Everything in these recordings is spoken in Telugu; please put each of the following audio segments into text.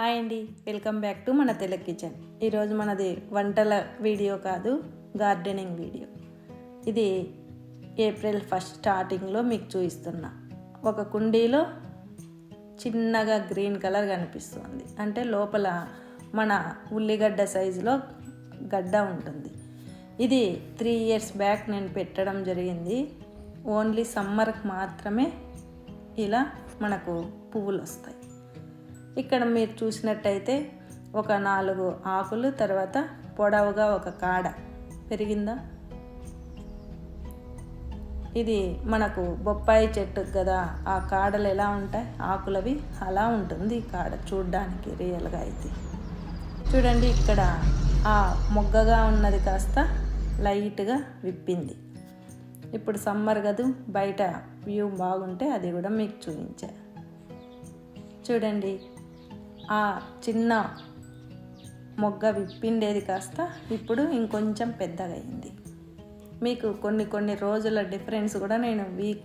హాయ్ అండి వెల్కమ్ బ్యాక్ టు మన తెలుగు కిచెన్. ఈరోజు మనది వంటల వీడియో కాదు గార్డెనింగ్ వీడియో. ఇది ఏప్రిల్ ఫస్ట్ స్టార్టింగ్లో మీకు చూపిస్తున్నా. ఒక కుండీలో చిన్నగా గ్రీన్ కలర్ కనిపిస్తుంది. అంటే లోపల మన ఉల్లిగడ్డ సైజులో గడ్డ ఉంటుంది. ఇది త్రీ ఇయర్స్ బ్యాక్ నేను పెట్టడం జరిగింది. ఓన్లీ సమ్మర్కి మాత్రమే ఇలా మనకు పువ్వులు వస్తాయి. ఇక్కడ మీరు చూసినట్టయితే ఒక నాలుగు ఆకులు తర్వాత పొడవుగా ఒక కాడ. పెరిగిందా? ఇది మనకు బొప్పాయి చెట్టు కదా ఆ కాడలు ఎలా ఉంటాయి? ఆకులవి అలా ఉంటుంది ఈ కాడ చూడ్డానికి రియల్గా అయితే. చూడండి ఇక్కడ ఆ మొగ్గగా ఉన్నది కాస్త లైట్గా విప్పింది. ఇప్పుడు సమ్మర్ కదూ బయట వ్యూ బాగుంటే అది కూడా మీకు చూపించా. చూడండి ఆ చిన్న మొగ్గ విప్పిండేది కాస్త ఇప్పుడు ఇంకొంచెం పెద్దగా అయింది మీకు కొన్ని కొన్ని రోజుల డిఫరెన్స్ కూడా నేను వీక్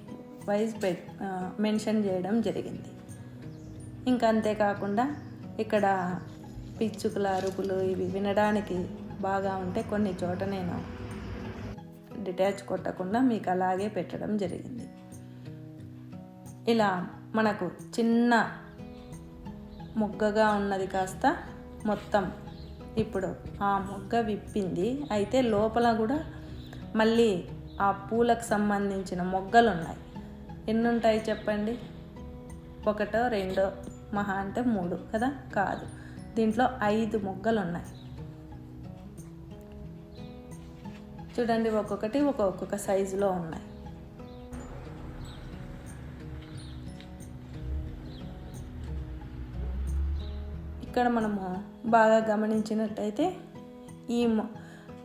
వైజ్ పె మెన్షన్ చేయడం జరిగింది. ఇంకా అంతేకాకుండా ఇక్కడ పిచ్చుకల అరుపులు ఇవి వినడానికి బాగా ఉంటే కొన్ని చోట నేను డిటాచ్ కొట్టకుండా మీకు అలాగే పెట్టడం జరిగింది. ఇలా మనకు చిన్న మొగ్గగా ఉన్నది కాస్త మొత్తం. ఇప్పుడు ఆ మొగ్గ విప్పింది. అయితే లోపల కూడా మళ్ళీ ఆ పూలకు సంబంధించిన మొగ్గలు ఉన్నాయి ఎన్ని ఉంటాయి చెప్పండి? ఒకటో రెండో మహా అంటే మూడు కదా? కాదు. దీంట్లో ఐదు మొగ్గలు ఉన్నాయి చూడండి ఒక్కొక్కటి ఒక్కొక్క సైజులో ఉన్నాయి. ఇక్కడ మనము బాగా గమనించినట్టయితే ఈ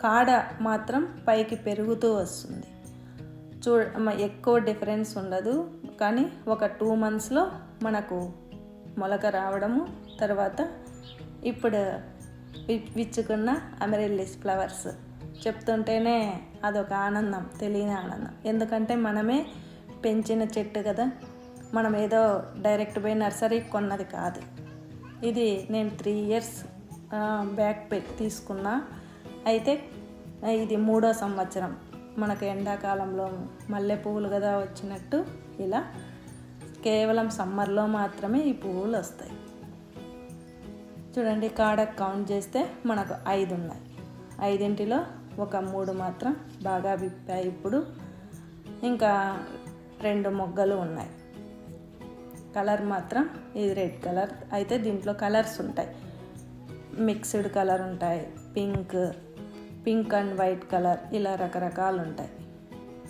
కాడ మాత్రం పైకి పెరుగుతూ వస్తుంది. చూ ఎక్కువ డిఫరెన్స్ ఉండదు. కానీ ఒక టూ మంత్స్లో మనకు మొలక రావడము తర్వాత ఇప్పుడు విచ్చుకున్న అమెరిల్లిస్ ఫ్లవర్స్ చెప్తుంటేనే అదొక ఆనందం తెలియని ఆనందం. ఎందుకంటే మనమే పెంచిన చెట్టు కదా. మనం ఏదో డైరెక్ట్ పోయి నర్సరీ కొన్నది కాదు. ఇది నేను త్రీ ఇయర్స్ బ్యాక్ పెట్టి తీసుకున్నా. అయితే ఇది మూడో సంవత్సరం. మనకు ఎండాకాలంలో మల్లె పువ్వులు కదా వచ్చినట్టు ఇలా కేవలం సమ్మర్లో మాత్రమే ఈ పువ్వులు వస్తాయి. చూడండి కాడ కౌంట్ చేస్తే మనకు ఐదు ఉన్నాయి. ఐదింటిలో ఒక మూడు మాత్రం బాగా విప్పాయి ఇప్పుడు. ఇంకా రెండు మొగ్గలు ఉన్నాయి. కలర్ మాత్రం ఇది రెడ్ కలర్. అయితే దీంట్లో కలర్స్ ఉంటాయి. మిక్స్డ్ కలర్ ఉంటాయి. Pink pink and white colour ఇలా రకరకాలు ఉంటాయి.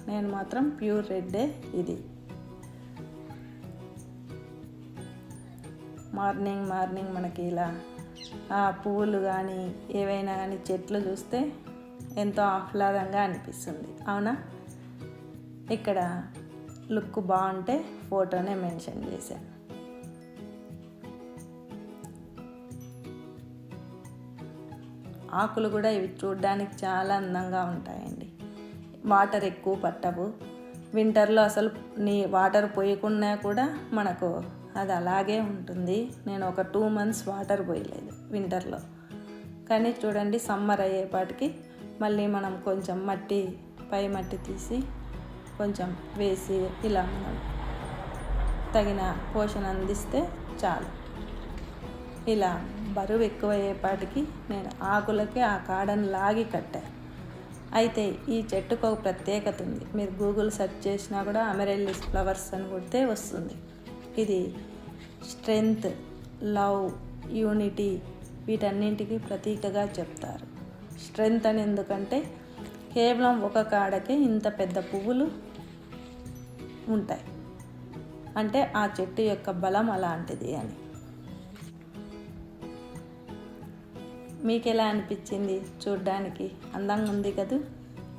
నేను మాత్రం ప్యూర్ రెడ్డే ఇది. మార్నింగ్ మార్నింగ్ మనకి ఇలా ఆ పువ్వులు కానీ ఏవైనా కానీ చెట్లు చూస్తే ఎంతో ఆహ్లాదంగా అనిపిస్తుంది. అవునా? ఇక్కడ లుక్ బాగుంటే ఫోటోనే మెన్షన్ చేశాను. ఆకులు కూడా ఇవి చూడడానికి చాలా అందంగా ఉంటాయండి. వాటర్ ఎక్కువ పట్టవు. వింటర్లో అసలు నీ వాటర్ పోయకున్నా కూడా మనకు అది అలాగే ఉంటుంది. నేను ఒక టూ మంత్స్ వాటర్ పోయలేదు వింటర్లో. కానీ చూడండి సమ్మర్ అయ్యేపాటికి మళ్ళీ మనం కొంచెం మట్టి పై మట్టి తీసి కొంచెం వేసి ఇలా మనం తగిన పోషణ అందిస్తే చాలు. ఇలా బరువు ఎక్కువయ్యేపాటికి నేను ఆకులకే ఆ కాడను లాగి కట్టా. అయితే ఈ చెట్టుకు ఒక ప్రత్యేకత ఉంది. మీరు గూగుల్ సెర్చ్ చేసినా కూడా అమెరెల్లిస్ ఫ్లవర్స్ అని కొడితే వస్తుంది. ఇది స్ట్రెంగ్త్ లవ్ యూనిటీ వీటన్నింటికి ప్రతీకగా చెప్తారు. స్ట్రెంగ్త్ అని ఎందుకంటే కేవలం ఒక కాడకే ఇంత పెద్ద పువ్వులు ఉంటాయి. అంటే ఆ చెట్టు యొక్క బలం అలాంటిది అని. మీకు ఎలా అనిపించింది చూడ్డానికి? అందంగా ఉంది కదూ?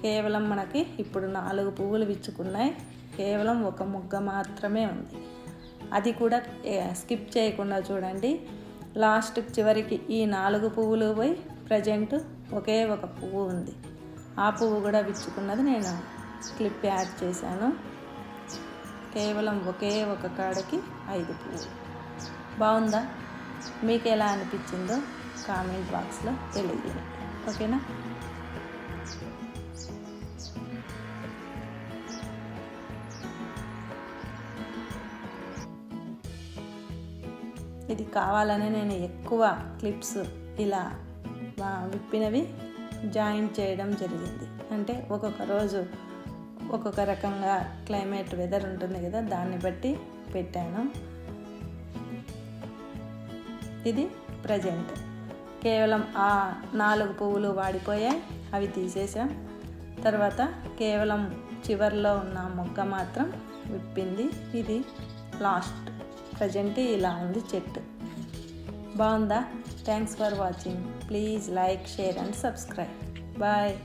కేవలం మనకి ఇప్పుడు నాలుగు పువ్వులు విచ్చుకున్నాయి. కేవలం ఒక మొగ్గ మాత్రమే ఉంది. అది కూడా స్కిప్ చేయకుండా చూడండి. లాస్ట్ చివరికి ఈ నాలుగు పువ్వులు పోయి ప్రజెంట్ ఒకే ఒక పువ్వు ఉంది. ఆ పువ్వు కూడా విచ్చుకున్నది నేను క్లిప్ యాడ్ చేశాను. కేవలం ఒకే ఒక కాడకి ఐదు పువ్వులు బాగుందా? మీకు ఎలా అనిపించిందో కామెంట్ బాక్స్లో తెలియజేయండి. ఓకేనా? ఇది కావాలని నేను ఎక్కువ క్లిప్స్ ఇలా విప్పినవి జాయిన్ చేయడం జరిగింది. అంటే ఒక్కొక్క రోజు ఒక్కొక్క రకంగా క్లైమేట్ వెదర్ ఉంటుంది కదా దాన్ని బట్టి పెట్టాను. ఇది ప్రజెంట్. కేవలం ఆ నాలుగు పువ్వులు వాడిపోయాయి అవి తీసేసాం తర్వాత కేవలం చివర్లో ఉన్న మొగ్గ మాత్రం విప్పింది. ఇది లాస్ట్ ప్రజెంట్ ఇలా ఉంది చెట్టు. బాగుందా? Thanks for watching. Please like share and subscribe. Bye.